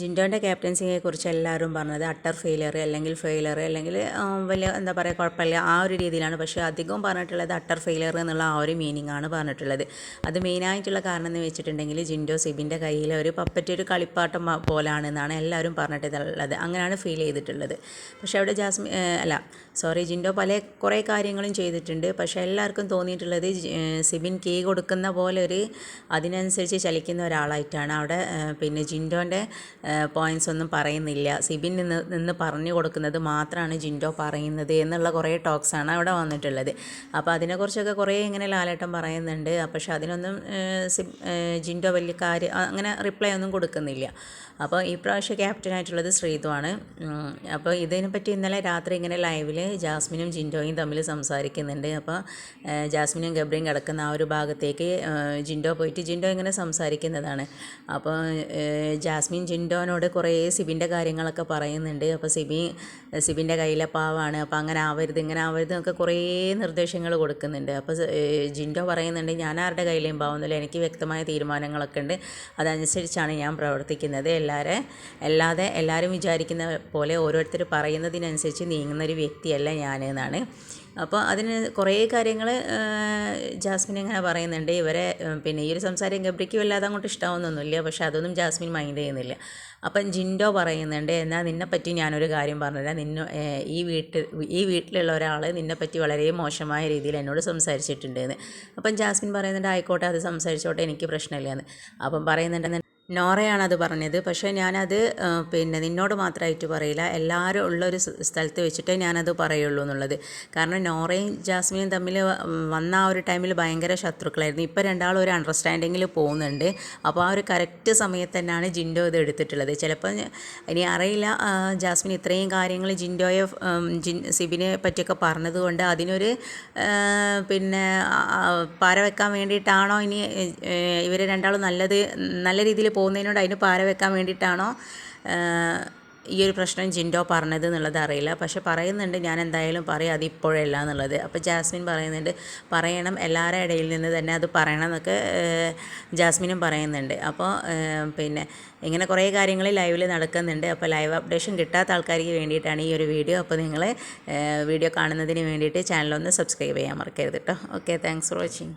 ജിൻഡോന്റെ ക്യാപ്റ്റൻസിയെ കുറിച്ച് എല്ലാവരും പറഞ്ഞത് അട്ടർ ഫെയിലിയർ അല്ലെങ്കിൽ ഫെയിലിയർ അല്ലെങ്കിൽ വലിയ എന്താ പറയുക കുഴപ്പമില്ല ആ ഒരു രീതിയിലാണ്. പക്ഷേ അധികവും പറഞ്ഞിട്ടുള്ളത് അട്ടർ ഫെയിലിയർ എന്നുള്ള ആ ഒരു മീനിങ് ആണ് പറഞ്ഞിട്ടുള്ളത്. അത് മെയിനായിട്ടുള്ള കാരണം എന്ന് വെച്ചിട്ടുണ്ടെങ്കിൽ ജിൻഡോ സിബിന്റെ കയ്യിൽ ഒരു പപ്പറ്റ് ഒരു കളിപ്പാട്ടം പോലാണെന്നാണ് എല്ലാവരും പറഞ്ഞിട്ടുള്ളത്. അങ്ങനെയാണ് ഫീൽ ചെയ്തിട്ടുള്ളത്. പക്ഷേ അവിടെ ജാസ്മി അല്ല സോറി ജിൻഡോ പല കുറേ കാര്യങ്ങളും ചെയ്തിട്ടുണ്ട്. പക്ഷേ എല്ലാവർക്കും തോന്നിയിട്ടുള്ളത് സിബിൻ കീ കൊടുക്കുന്ന പോലെ ഒരു അതിനനുസരിച്ച് ചലിക്കുന്ന ഒരാളായിട്ടാണ്. അവിടെ പിന്നെ ജിൻഡോന്റെ പോയിൻസ് ഒന്നും പറയുന്നില്ല. സിബിൻ നിന്ന് നിന്ന് പറഞ്ഞു കൊടുക്കുന്നത് മാത്രമാണ് ജിൻഡോ പറയുന്നത് എന്നുള്ള കുറേ ടോക്സാണ് അവിടെ വന്നിട്ടുള്ളത്. അപ്പോൾ അതിനെക്കുറിച്ചൊക്കെ കുറേ ഇങ്ങനെ ലാലേട്ടൻ പറയുന്നുണ്ട്. പക്ഷെ അതിനൊന്നും ജിൻഡോ വലിയ കാര്യം അങ്ങനെ റിപ്ലൈ ഒന്നും കൊടുക്കുന്നില്ല. അപ്പോൾ ഈ പ്രാവശ്യം ക്യാപ്റ്റനായിട്ടുള്ളത് ശ്രീതുവാണ് അപ്പോൾ ഇതിനെപ്പറ്റി ഇന്നലെ രാത്രി ഇങ്ങനെ ലൈവിൽ ജാസ്മിനും ജിൻഡോയും തമ്മിൽ സംസാരിക്കുന്നുണ്ട്. അപ്പോൾ ജാസ്മിനും ഗബ്രിയും കിടക്കുന്ന ആ ഒരു ഭാഗത്തേക്ക് ജിൻഡോ പോയിട്ട് ജിൻഡോ ഇങ്ങനെ സംസാരിക്കുന്നതാണ്. അപ്പോൾ ജാസ്മിൻ ജിൻഡോനോട് കുറേ സിബിന്റെ കാര്യങ്ങളൊക്കെ പറയുന്നുണ്ട്. അപ്പോൾ സിബി സിബിന്റെ കയ്യിലെ പാവാണ്. അപ്പോൾ അങ്ങനെ ആവരുത് ഇങ്ങനെ ആവരുത് എന്നൊക്കെ കുറേ നിർദ്ദേശങ്ങൾ കൊടുക്കുന്നുണ്ട്. അപ്പോൾ ജിൻഡോ പറയുന്നുണ്ട് ഞാൻ ആരുടെ കയ്യിലേയും പാവുന്നില്ല എനിക്ക് വ്യക്തമായ തീരുമാനങ്ങളൊക്കെ ഉണ്ട്. അതനുസരിച്ചാണ് ഞാൻ പ്രവർത്തിക്കുന്നത്. എല്ലാവരെ അല്ലാതെ എല്ലാവരും വിചാരിക്കുന്ന പോലെ ഓരോരുത്തർ പറയുന്നതിനനുസരിച്ച് നീങ്ങുന്ന ഒരു വ്യക്തിയല്ല ഞാൻ എന്നാണ്. അപ്പോൾ അതിന് കുറേ കാര്യങ്ങൾ ജാസ്മിൻ ഇങ്ങനെ പറയുന്നുണ്ട്. ഇവരെ പിന്നെ ഈ ഒരു സംസാരം ഗബ്രിക്ക് വല്ലാതെ അങ്ങോട്ട് ഇഷ്ടമാവുന്നൊന്നുമില്ല പക്ഷേ അതൊന്നും ജാസ്മിൻ മൈൻഡ് ചെയ്യുന്നില്ല. അപ്പം ജിൻഡോ പറയുന്നുണ്ട് എന്നാൽ നിന്നെപ്പറ്റി ഞാനൊരു കാര്യം പറഞ്ഞുതരാം. നിന്നെ ഈ വീട്ടിൽ ഈ വീട്ടിലുള്ള ഒരാൾ നിന്നെപ്പറ്റി വളരെ മോശമായ രീതിയിൽ എന്നോട് സംസാരിച്ചിട്ടുണ്ടെന്ന്. അപ്പം ജാസ്മിൻ പറയുന്നുണ്ട് ആയിക്കോട്ടെ അത് സംസാരിച്ചോട്ടെ എനിക്ക് പ്രശ്നമില്ല എന്ന്. അപ്പം പറയുന്നുണ്ട് നോറയാണ് അത് പറഞ്ഞത്. പക്ഷേ ഞാനത് പിന്നെ നിന്നോട് മാത്രമായിട്ട് പറയില്ല. എല്ലാവരും ഉള്ളൊരു ഒരു സ്ഥലത്ത് വെച്ചിട്ടേ ഞാനത് പറയുള്ളൂ എന്നുള്ളത്. കാരണം നോറയും ജാസ്മിനും തമ്മിൽ വന്ന ആ ഒരു ടൈമിൽ ഭയങ്കര ശത്രുക്കളായിരുന്നു. ഇപ്പോൾ രണ്ടാളും ഒരു അണ്ടർസ്റ്റാൻഡിങ്ങിൽ പോകുന്നുണ്ട്. അപ്പോൾ ആ ഒരു കറക്റ്റ് സമയത്ത് തന്നെയാണ് ജിൻഡോ ഇത് എടുത്തിട്ടുള്ളത്. ചിലപ്പോൾ ഇനി അറിയില്ല ജാസ്മിൻ ഇത്രയും കാര്യങ്ങൾ ജിൻഡോയെ ജിൻ സിബിനെ പറ്റിയൊക്കെ പറഞ്ഞതുകൊണ്ട് അതിനൊരു പിന്നെ പാര വെക്കാൻ വേണ്ടിയിട്ടാണോ ഇനി ഇവർ രണ്ടാളും നല്ലത് നല്ല രീതിയിൽ പോകുന്നതിനോട് അതിന് പാര വെക്കാൻ വേണ്ടിയിട്ടാണോ ഈ ഒരു പ്രശ്നം ജിൻഡോ പറഞ്ഞത് എന്നുള്ളത് അറിയില്ല. പക്ഷെ പറയുന്നുണ്ട് ഞാൻ എന്തായാലും പറയും അത് ഇപ്പോഴല്ല എന്നുള്ളത്. അപ്പോൾ ജാസ്മിൻ പറയുന്നുണ്ട് പറയണം എല്ലാവരുടെ ഇടയിൽ നിന്ന് തന്നെ അത് പറയണം എന്നൊക്കെ ജാസ്മിനും പറയുന്നുണ്ട്. അപ്പോൾ പിന്നെ ഇങ്ങനെ കുറേ കാര്യങ്ങൾ ലൈവിൽ നടക്കുന്നുണ്ട്. അപ്പോൾ ലൈവ് അപ്ഡേഷൻ കിട്ടാത്ത ആൾക്കാർക്ക് വേണ്ടിയിട്ടാണ് ഈ ഒരു വീഡിയോ. അപ്പോൾ നിങ്ങൾ വീഡിയോ കാണുന്നതിന് വേണ്ടിയിട്ട് ചാനലൊന്ന് സബ്സ്ക്രൈബ് ചെയ്യാൻ മറക്കരുത് കേട്ടോ. Okay thanks for watching.